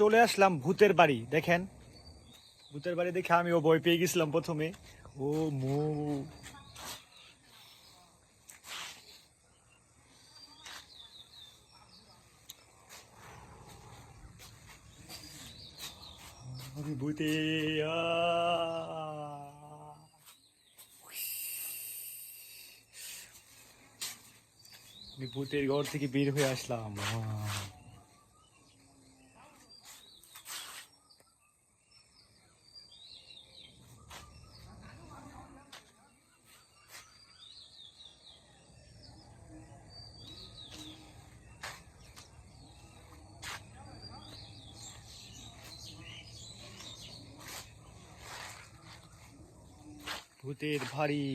চলে আসলাম ভূতের বাড়ি, দেখেন। ভূতের বাড়ি দেখে আমিও ভয় পেয়ে গেছিলাম প্রথমে। ও মো। আমি ভূতে আমি ভূতের ঘর থেকে বের হয়ে আসলাম। ভূতের ভারী।